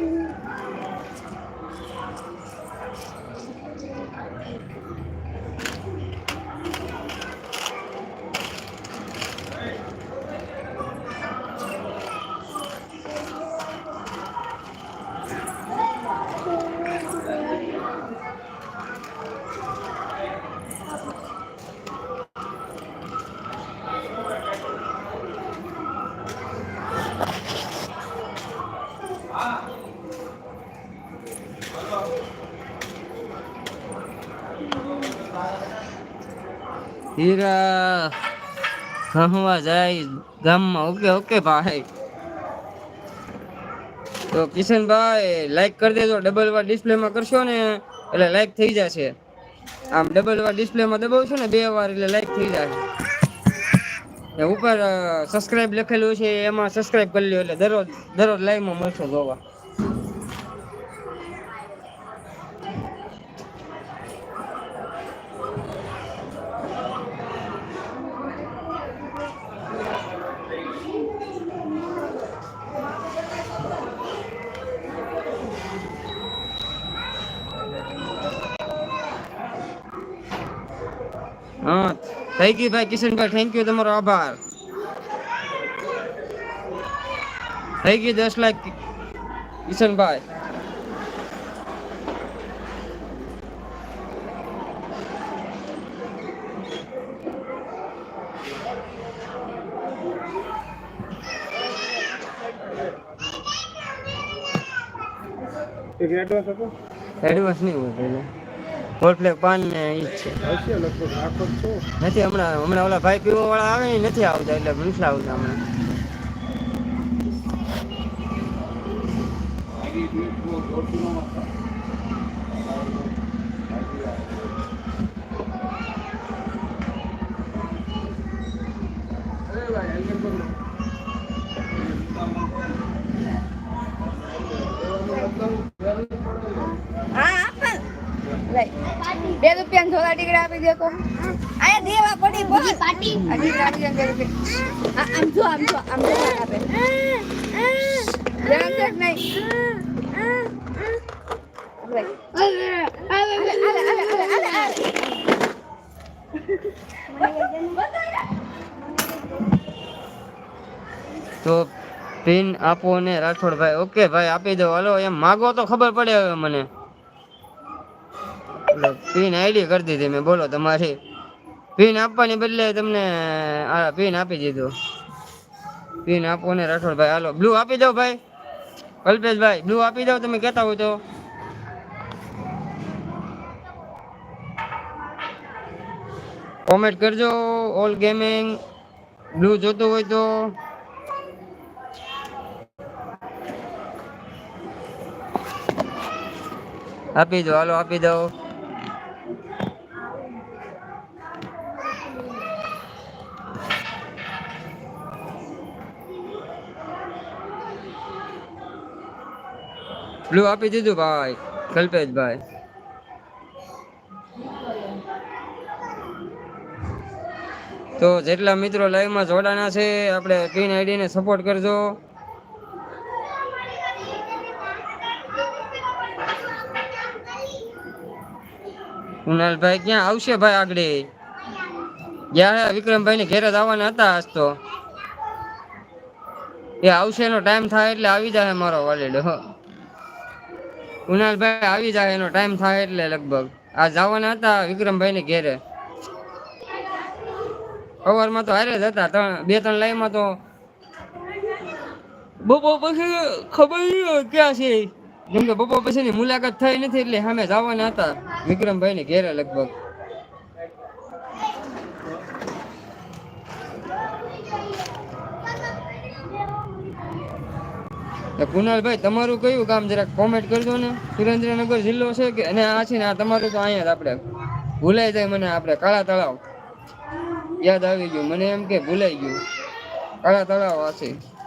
Thank you. હીરા. હવા જાય ગામમાં. ઓકે ઓકે, ભાઈ. તો કિશનભાઈ લાઈક કરી દેજો. ડબલ વાર ડિસ્પ્લેમાં કરશો ને, એટલે લાઈક થઈ જશે. આમ ડબલ વાર ડિસ્પ્લેમાં દબાવશો ને, બે વાર એટલે લાઈક થઈ જશે ઉપર સબસ્ક્રાઇબ લખેલું છે, એમાં સબસ્ક્રાઇબ કરી લ્યો એટલે દરરોજ દરરોજ લાઈવમાં મળશો જોવા. હા. થઈ ગઈ ભાઈ કિશનભાઈ થેન્ક યુ તમારો આભાર. થઈ ગયું દસ લાખ કિશનભાઈ એડવાન્સ નહીં હોય પહેલા. ફોર પાન ને ઈ છે. નથી હમણાં હમણાં ઓલા ભાઈ પીવા વાળા આવે ને નથી આવતા એટલે નથી આવતા હમણાં. બે રૂપિયા થોડા ટીકડા આપી દે તો આયા દેવા પડી બોલ. પાટી. ટીકડા કાઢી દે બે રૂપિયા. આમ જો આમ જો આમ જો આપે. ધ્યાન રાખ નહીં. લઈ. આલે, આલે, આલે, આલે, આલે, આલે. તો પિન આપો ને રાઠોડ ભાઈ ઓકે ભાઈ આપી દો. હાલો એમ માગો તો ખબર પડે હવે મને. પિન આઈડી કરી દીધી મેં. બોલો તમારી. પિન આપવાની બદલે તમને, આ પિન આપી દીધું. પિન આપો ને રાઠોડભાઈ. હાલો બ્લુ આપી દો ભાઈ. કલ્પેશભાઈ બ્લુ આપી દો. તમે કહેતા હોય તો. કોમેન્ટ કરજો. ઓલ ગેમિંગ બ્લુ જોતું હોય તો. આપી દો, હાલો, આપી દો. બ્લુ આપી દીધું ભાઈ. કલ્પેશભાઈ તો જેટલા મિત્રો લાઈવમાં જોડાના છે, આપણે પિન આઈડીને સપોર્ટ કરજો. કુનાલભાઈ ક્યાં આવશે ભાઈ આગળ? જ્યારે વિક્રમભાઈ ને ઘેર આવવાના હતા આજ તો. એ આવશે એનો ટાઈમ થાય એટલે આવી જાય મારો વાલીડ. કુનાલભાઈ આવી જાય એનો ટાઈમ થાય એટલે લગભગ. આ જવાના હતા વિક્રમભાઈ ને ઘેરે. અવારમાં તો હારે જ હતા, ત્રણ, બે, ત્રણ લાઈનમાં તો. બપોર પછી ખબર નહીં ક્યાં છે. જેમ કે બપોર પછીની મુલાકાત થઈ નથી એટલે સામે જવાના હતા વિક્રમભાઈ ને ઘેરે લગભગ. કુનાલભાઈ તમારું કયું કામ જરાક કોમેન્ટ કરજો ને. સુરેન્દ્રનગર જિલ્લો છે કે? અને આ છે ને આ તમારું તો અહીંયા જ આપણે ભૂલાઈ જાય મને આપણે કાળા તળાવ. યાદ આવી ગયું. મને એમ કે ભૂલાઈ ગયું. કાળા તળાવ આ છે.